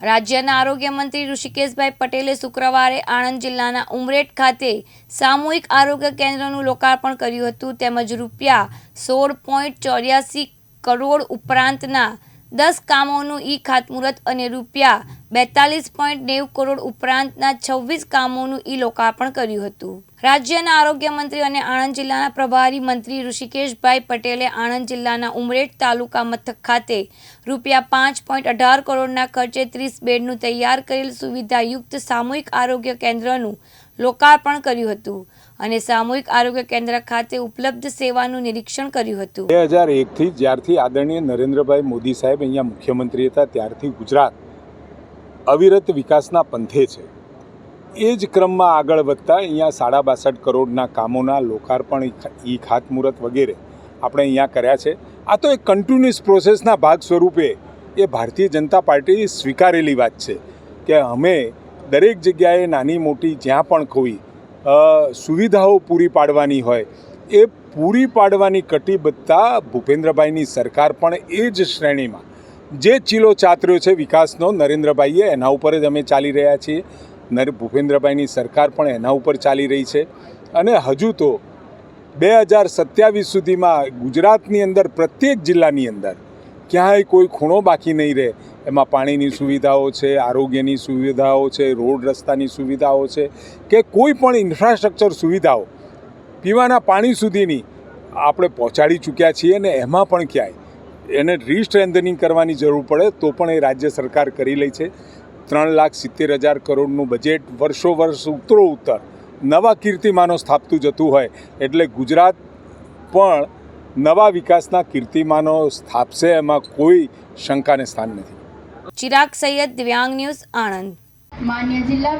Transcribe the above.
રાજ્યના આરોગ્ય મંત્રી ઋષિકેશભાઈ પટેલે શુક્રવારે આણંદ જિલ્લાના ઉમરેઠ ખાતે સામૂહિક આરોગ્ય કેન્દ્રનું લોકાર્પણ કર્યું હતું. તેમજ રૂપિયા સોળ પોઈન્ટ ચોર્યાસી કરોડ ઉપરાંતના દસ કામોનું ઈ ખાતમુહૂર્ત અને રૂપિયા બેતાલીસ પોઈન્ટ નેવું કરોડ ઉપરાંતના છવ્વીસ કામોનું ઈ લોકાર્પણ કર્યું હતું. રાજ્યના આરોગ્ય મંત્રી અને આણંદ જિલ્લાના પ્રભારી મંત્રી ઋષિકેશભાઈ પટેલે આણંદ જિલ્લાના ઉમરેઠ તાલુકા મથક ખાતે રૂપિયા પાંચ પોઈન્ટ અઢાર કરોડના ખર્ચે ત્રીસ બેડનું તૈયાર કરેલ સુવિધાયુક્ત સામૂહિક આરોગ્ય કેન્દ્રનું લોકાર્પણ કર્યું હતું અને સામૂહિક આરોગ્ય કેન્દ્ર ખાતે ઉપલબ્ધ સેવાનું નિરીક્ષણ કર્યું હતું. બે હજાર એકથી જ્યારથી આદરણીય નરેન્દ્રભાઈ મોદી સાહેબ અહીંયા મુખ્યમંત્રી હતા, ત્યારથી ગુજરાત અવિરત વિકાસના પંથે છે. એ જ ક્રમમાં આગળ વધતા અહીંયા સાડા બાસઠ કરોડના કામોના લોકાર્પણ, ઈ ખાતમુહૂર્ત વગેરે આપણે અહીંયા કર્યા છે. આ તો એક કન્ટિન્યુઅસ પ્રોસેસના ભાગ સ્વરૂપે એ ભારતીય જનતા પાર્ટીએ સ્વીકારેલી વાત છે કે અમે દરેક જગ્યાએ નાની મોટી જ્યાં પણ કોઈ સુવિધાઓ પૂરી પાડવાની હોય, એ પૂરી પાડવાની કટિબદ્ધતા ભૂપેન્દ્રભાઈની સરકાર પણ એ જ શ્રેણીમાં. જે ચીલો ચાતર્યો છે વિકાસનો, નરેન્દ્રભાઈએ એના ઉપર જ અમે ચાલી રહ્યા છીએ. નર, ભૂપેન્દ્રભાઈની સરકાર પણ એના ઉપર ચાલી રહી છે. અને હજુ તો બે હજાર સત્યાવીસ સુધીમાં ગુજરાતની અંદર, પ્રત્યેક જિલ્લાની અંદર, ક્યાંય કોઈ ખૂણો બાકી નહીં રહે. એમાં પાણીની સુવિધાઓ છે, આરોગ્યની સુવિધાઓ છે, રોડ રસ્તાની સુવિધાઓ છે કે કોઈ પણ ઇન્ફ્રાસ્ટ્રક્ચર સુવિધાઓ. પીવાના પાણી સુધીની આપણે પહોંચાડી ચૂક્યા છીએ અને એમાં પણ ક્યાંય એને રીસ્ટ્રેન્થનિંગ કરવાની જરૂર પડે તો પણ એ રાજ્ય સરકાર કરી લે છે. ત્રણ લાખ સિત્તેર હજાર કરોડનું બજેટ વર્ષો વર્ષ ઉત્તરો ઉત્તર નવા કીર્તિમાનો સ્થાપતું જતું હોય એટલે ગુજરાત પણ નવા વિકાસના કીર્તિમાનો સ્થાપશે એમાં કોઈ શંકાને સ્થાન નથી. ચિરાગ સૈયદ દિવ્યાંગ ન્યૂઝ આણંદ. માન્ય જિલ્લા